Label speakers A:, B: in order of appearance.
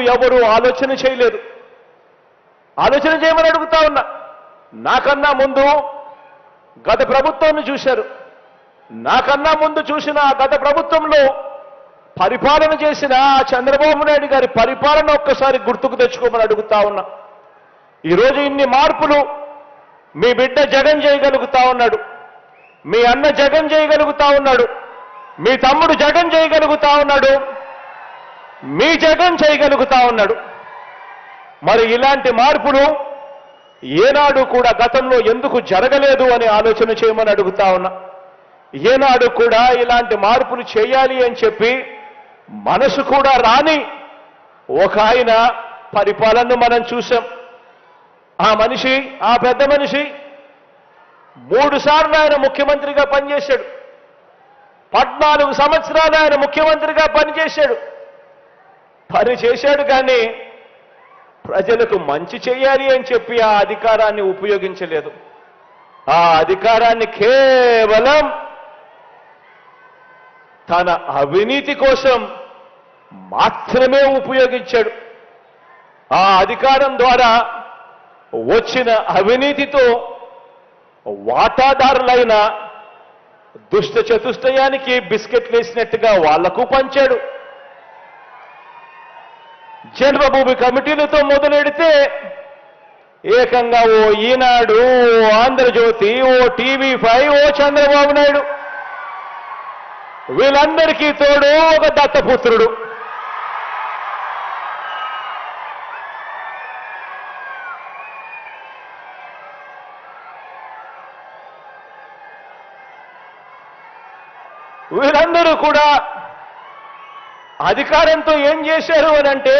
A: ఎప్పుడు ఎవరు ఆలోచన చేయలేదు. ఆలోచన చేయమని అడుగుతా ఉన్నా. నాకన్నా ముందు గత ప్రభుత్వాన్ని చూశారు. నాకన్నా ముందు చూసిన గత ప్రభుత్వంలో పరిపాలన చేసిన చంద్రబాబు నాయుడు గారి పరిపాలన ఒక్కసారి గుర్తుకు తెచ్చుకోమని అడుగుతా ఉన్నా. ఈరోజు ఇన్ని మార్పులు మీ బిడ్డ జగన్ చేయగలుగుతా ఉన్నాడు. మీ అన్న జగన్ చేయగలుగుతా ఉన్నాడు. మీ తమ్ముడు జగన్ చేయగలుగుతా ఉన్నాడు. మీ జగన్ చేయగలుగుతా ఉన్నాడు. మరి ఇలాంటి మార్పులు ఏనాడు కూడా గతంలో ఎందుకు జరగలేదు అని ఆలోచన చేయమని అడుగుతా ఉన్నా. ఏనాడు కూడా ఇలాంటి మార్పులు చేయాలి అని చెప్పి మనసు కూడా రాని ఒక ఆయన పరిపాలనను మనం చూసాం. ఆ మనిషి ఆ పెద్ద మనిషి మూడు సార్లు ఆయన ముఖ్యమంత్రిగా పనిచేశాడు. పద్నాలుగు సంవత్సరాలు ఆయన ముఖ్యమంత్రిగా పనిచేశాడు. పని చేశాడు కానీ ప్రజలకు మంచి చేయాలి అని చెప్పి ఆ అధికారాన్ని ఉపయోగించలేదు. ఆ అధికారాన్ని కేవలం తన అవినీతి కోసం మాత్రమే ఉపయోగించాడు. ఆ అధికారం ద్వారా వచ్చిన అవినీతితో వాటాదారులైన దుష్ట చతుష్టయానికి బిస్కెట్లు వేసినట్టుగా వాళ్ళకు పంచాడు. చంద్రబాబు కమిటీలతో మొదలెడితే ఏకంగా ఓ ఈనాడు ఓ ఆంధ్రజ్యోతి ఓ టీవీ ఫైవ్ ఓ చంద్రబాబు నాయుడు. వీళ్ళందరికీ తోడు ఒక దత్తపుత్రుడు. వీళ్ళందరూ కూడా అధికారంతో ఏం చేశారు అని అంటే